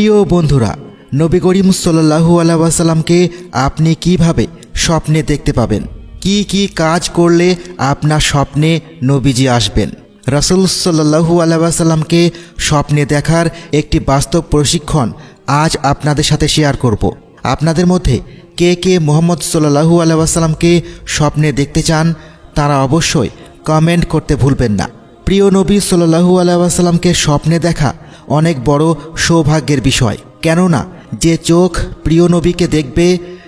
প্রিয় বন্ধুরা, নবী করিম সাল্লাহু আলাইসাল্লামকে আপনি কীভাবে স্বপ্নে দেখতে পাবেন? কি কি কাজ করলে আপনার স্বপ্নে নবীজি আসবেন? রাসুল সাল্লাহু আলাইসাল্লামকে স্বপ্নে দেখার একটি বাস্তব প্রশিক্ষণ আজ আপনাদের সাথে শেয়ার করব। আপনাদের মধ্যে কে কে মোহাম্মদ সাল্লাহু আলাইসাল্লামকে স্বপ্নে দেখতে চান, তারা অবশ্যই কমেন্ট করতে ভুলবেন না। প্রিয় নবী সাল্লাহু আলাইসাল্লামকে স্বপ্নে দেখা অনেক বড় সৌভাগ্যের বিষয়। কেননা, যে চোখ প্রিয় নবীকে দেখবে,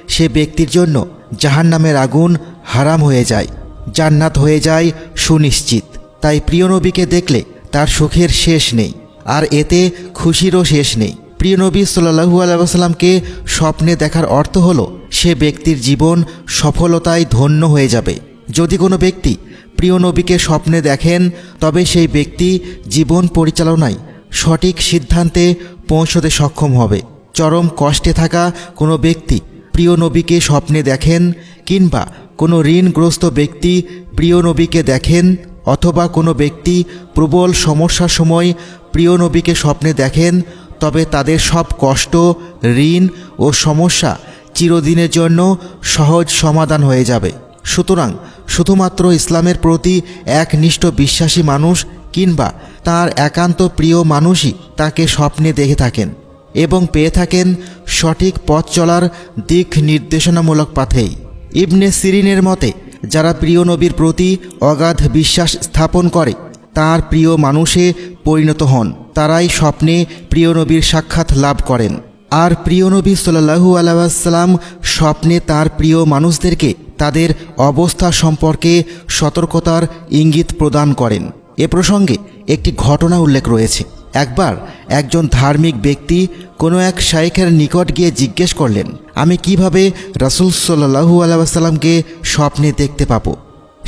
সে ব্যক্তির জন্য জাহান্নামের আগুন হারাম হয়ে যায়, জান্নাত হয়ে যায় সুনিশ্চিত। তাই প্রিয় নবীকে দেখলে তার সুখের শেষ নেই, আর এতে খুশিরও শেষ নেই। প্রিয় নবী সাল্লাহু আলাইসাল্লামকে স্বপ্নে দেখার অর্থ হলো, সে ব্যক্তির জীবন সফলতায় ধন্য হয়ে যাবে। যদি কোনো ব্যক্তি প্রিয় নবীকে স্বপ্নে দেখেন, তবে সেই ব্যক্তি জীবন পরিচালনায় সঠিক সিদ্ধান্তে পৌঁছতে সক্ষম হবে। চরম কষ্টে থাকা কোনো ব্যক্তি প্রিয় নবীকে স্বপ্নে দেখেন কিংবা কোনো ঋণগ্রস্ত ব্যক্তি প্রিয় নবীকে দেখেন অথবা কোনো ব্যক্তি প্রবল সমস্যার সময় প্রিয় নবীকে স্বপ্নে দেখেন, তবে তাদের সব কষ্ট, ঋণ ও সমস্যা চিরদিনের জন্য সহজ সমাধান হয়ে যাবে। সুতরাং শুধুমাত্র ইসলামের প্রতি একনিষ্ঠ বিশ্বাসী মানুষ কিংবা তার একান্ত প্রিয় মানুষই তাকে স্বপ্নে দেখে থাকেন এবং পেয়ে থাকেন সঠিক পথ চলার দিক নির্দেশনামূলক পাথেই। ইবনে সিরিনের মতে, যারা প্রিয় নবীর প্রতি অগাধ বিশ্বাস স্থাপন করে, তার প্রিয় মানুষে পরিণত হন, তারাই স্বপ্নে প্রিয় নবীর সাক্ষাৎ লাভ করেন। আর প্রিয় নবী সাল্লাহু আলাইসাল্লাম স্বপ্নে তার প্রিয় মানুষদেরকে তাদের অবস্থা সম্পর্কে সতর্কতার ইঙ্গিত প্রদান করেন। এ প্রসঙ্গে একটি ঘটনা উল্লেখ রয়েছে। একবার একজন ধার্মিক ব্যক্তি কোনো এক শাইখের নিকট গিয়ে জিজ্ঞেস করলেন, আমি কীভাবে রাসুল সাল্লাহু আলাইসাল্লামকে স্বপ্নে দেখতে পাব?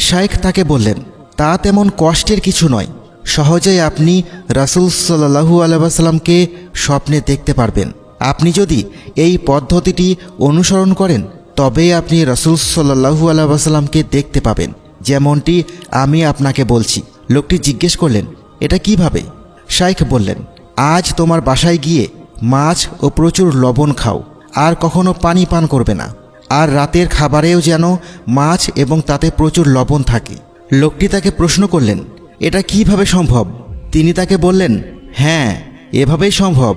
শাইখ তাকে বললেন, তা তেমন কষ্টের কিছু নয়। সহজেই আপনি রাসুল সাল্লাহু আলাইসাল্লামকে স্বপ্নে দেখতে পারবেন। আপনি যদি এই পদ্ধতিটি অনুসরণ করেন তবে আপনি রাসুল সাল্লাহু আলাইসাল্লামকে দেখতে পাবেন। যেমনটি আমি আপনাকে বলছি। লোকটি জিজ্ঞেস করলেন, এটা কীভাবে? শাইখ বললেন, আজ তোমার বাসায় গিয়ে মাছ ও প্রচুর লবণ খাও, আর কখনো পানি পান করবে না। আর রাতের খাবারেও যেন মাছ এবং তাতে প্রচুর লবণ থাকে। লোকটি তাকে প্রশ্ন করলেন, এটা কীভাবে সম্ভব? তিনি তাকে বললেন হ্যাঁ এভাবেই সম্ভব।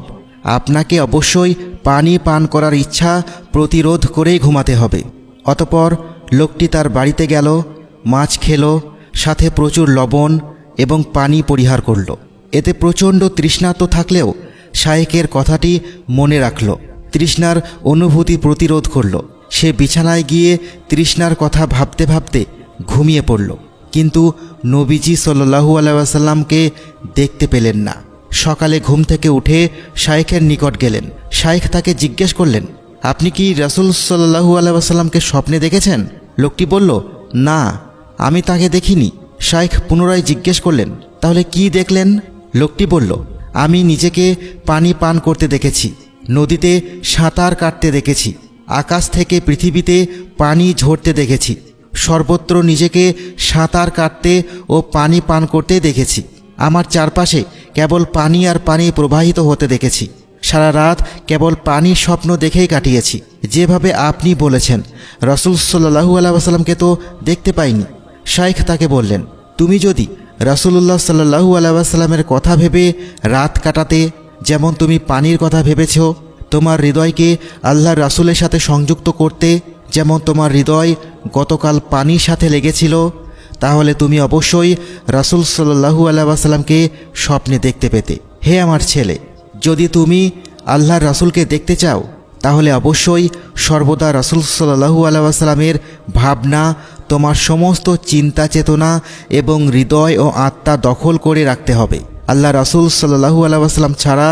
আপনাকে অবশ্যই পানি পান করার ইচ্ছা প্রতিরোধ করেই ঘুমাতে হবে। অতপর লোকটি তার বাড়িতে গেল, মাছ খেলো সাথে প্রচুর লবণ এবং পানি পরিহার করল। এতে প্রচণ্ড তৃষ্ণা তো থাকলেও শায়েকের কথাটি মনে রাখল। তৃষ্ণার অনুভূতি প্রতিরোধ করল। সে বিছানায় গিয়ে তৃষ্ণার কথা ভাবতে ভাবতে ঘুমিয়ে পড়ল। কিন্তু নবীজি সাল্লু আলাইসাল্লামকে দেখতে পেলেন না। সকালে ঘুম থেকে উঠে শায়েখের নিকট গেলেন। শায়েখ তাকে জিজ্ঞেস করলেন, আপনি কি রাসুল সাল্লাহু আলাইসাল্লামকে স্বপ্নে দেখেছেন? লোকটি বলল, না। আমি তাকে দেখিনি। শাইখ পুনরায় জিজ্ঞেস করলেন, তাহলে কি দেখলেন? লোকটি বলল, আমি নিজেকে পানি পান করতে দেখেছি, নদীতে সাঁতার কাটতে দেখেছি, আকাশ থেকে পৃথিবীতে পানি ঝরতে দেখেছি, সর্বত্র নিজেকে সাঁতার কাটতে ও পানি পান করতে দেখেছি, আমার চারপাশে কেবল পানি আর পানি প্রবাহিত হতে দেখেছি, সারা রাত কেবল পানির স্বপ্ন দেখেই কাটিয়েছি, যেভাবে আপনি বলেছেন, রসুল সাল্লাহু আলাইসাল্লামকে তো দেখতে পাইনি। শাইখ তাকে বললেন, তুমি যদি রাসুলুল্লাহ সাল্লাহু আলাইসাল্লামের কথা ভেবে রাত কাটাতে যেমন তুমি পানির কথা ভেবেছ, তোমার হৃদয়কে আল্লাহর রাসুলের সাথে সংযুক্ত করতে যেমন তোমার হৃদয় গতকাল পানির সাথে লেগেছিল, তাহলে তুমি অবশ্যই রাসুল সাল্লাহু আলাইসাল্লামকে স্বপ্নে দেখতে পেতে। হে আমার ছেলে, যদি তুমি আল্লাহর রাসুলকে দেখতে চাও, তাহলে অবশ্যই সর্বদা রাসুল সাল্লাহু আলাইসাল্লামের ভাবনা তোমার সমস্ত চিন্তা চেতনা এবং হৃদয় ও আত্মা দখল করে রাখতে হবে। আল্লাহ রাসুল সাল্লাহু আলাইসাল্লাম ছাড়া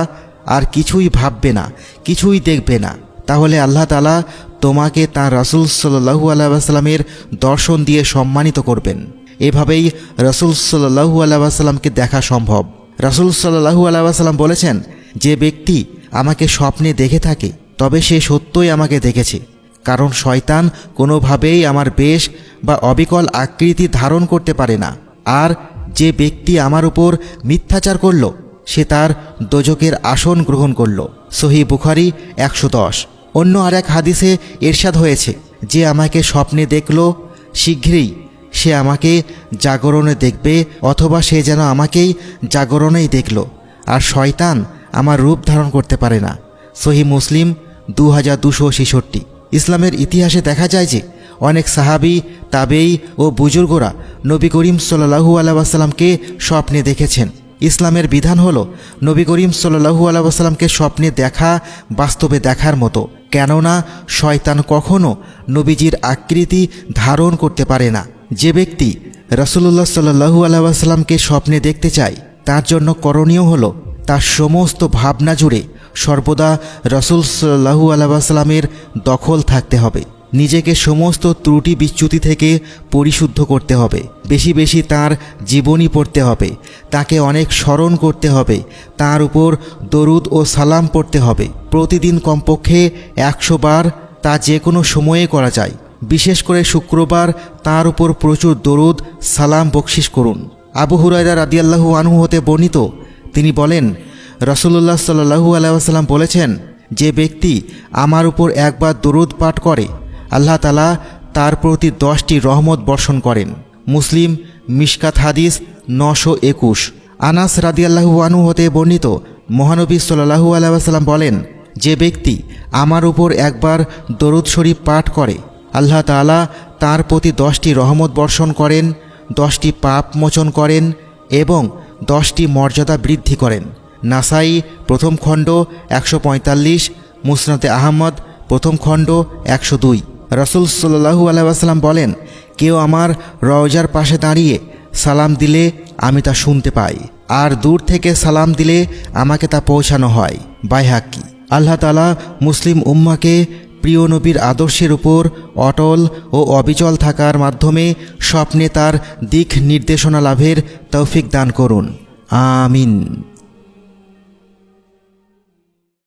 আর কিছুই ভাববে না, কিছুই দেখবে না। তাহলে আল্লাহ তালা তোমাকে তাঁর রাসুল সাল্লাহু আলাইসাল্লামের দর্শন দিয়ে সম্মানিত করবেন। এভাবেই রসুল সাল্লাহু আলাইসাল্লামকে দেখা সম্ভব। রাসুল সাল্লাহু আলাইসাল্লাম বলেছেন, যে ব্যক্তি আমাকে স্বপ্নে দেখে থাকে, তবে সে সত্যই আমাকে দেখেছে। কারণ শয়তান কোনোভাবেই আমার বেশ বা অবিকল আকৃতি ধারণ করতে পারে না। আর যে ব্যক্তি আমার উপর মিথ্যাচার করল, সে তার দোজকের আসন গ্রহণ করল। সহি বুখারি একশো দশ। অন্য আর এক হাদিসে এরশাদ হয়েছে, যে আমাকে স্বপ্নে দেখল, শীঘ্রই সে আমাকে জাগরণে দেখবে অথবা সে যেন আমাকেই জাগরণেই দেখল। আর শয়তান আমার রূপ ধারণ করতে পারে না। সহি মুসলিম দু হাজার দুশো ছেষট্টি। ইসলামের ইতিহাসে দেখা যায় যে অনেক সাহাবি তাবেই ও বুজুর্গরা নবী করিম সাল্লাহু আলাইসাল্লামকে স্বপ্নে দেখেছেন। ইসলামের বিধান হল নবী করিম সাল্লাহু আলাইসাল্লামকে স্বপ্নে দেখা, বাস্তবে দেখার মতো। কেননা শয়তান কখনও নবীজির আকৃতি ধারণ করতে পারে না। যে ব্যক্তি রসুল্লাহ সাল্লাহু আলাইসাল্লামকে স্বপ্নে দেখতে চায়, তার জন্য করণীয় হলো তার সমস্ত ভাবনা জুড়ে সর্বদা রসুল সাল্লাহু আলাইসাল্লামের দখল থাকতে হবে। নিজেকে সমস্ত ত্রুটি বিচ্যুতি থেকে পরিশুদ্ধ করতে হবে। বেশি বেশি তার জীবনী পড়তে হবে। তাকে অনেক স্মরণ করতে হবে। তার উপর দরুদ ও সালাম পড়তে হবে। প্রতিদিন কমপক্ষে একশো বার তা যে কোনো সময়ে করা যায়। বিশেষ করে শুক্রবার তার উপর প্রচুর দরুদ, সালাম বকশিস করুন। আবু হুরায়রা রাদিয়াল্লাহু আনহু হতে বর্ণিত, তিনি বলেন রসুল্লাহ সাল্লাহু আলাইসাল্লাম বলেছেন, যে ব্যক্তি আমার উপর একবার দরুদ পাঠ করে, আল্লাহ তালা তার প্রতি দশটি রহমত বর্ষণ করেন। মুসলিম মিশকাত হাদিস নশো একুশ। আনাস রাদিয়াল্লাহু আনহু হতে বর্ণিত মহানবী সাল্লাহু আলাইসাল্লাম বলেন, যে ব্যক্তি আমার উপর একবার দরুদ শরীফ পাঠ করে, আল্লাহ তালা তার প্রতি দশটি রহমত বর্ষণ করেন, দশটি পাপ মোচন করেন এবং দশটি মর্যাদা বৃদ্ধি করেন। নাসাই প্রথম খণ্ড একশো পঁয়তাল্লিশ, মুসনাতে আহমদ প্রথম খণ্ড একশো দুই। রসুল সাল্লু আলাইসাল্লাম বলেন, কেউ আমার রওজার পাশে দাঁড়িয়ে সালাম দিলে আমি তা শুনতে পাই, আর দূর থেকে সালাম দিলে আমাকে তা পৌঁছানো হয়। বাইহাক্কি আল্লাহ তালা মুসলিম উম্মাকে প্রিয় নবীর আদর্শের উপর অটল ও অবিচল থাকার মাধ্যমে স্বপ্নে তার দিক নির্দেশনা লাভের তৌফিক দান করুন। আমিন।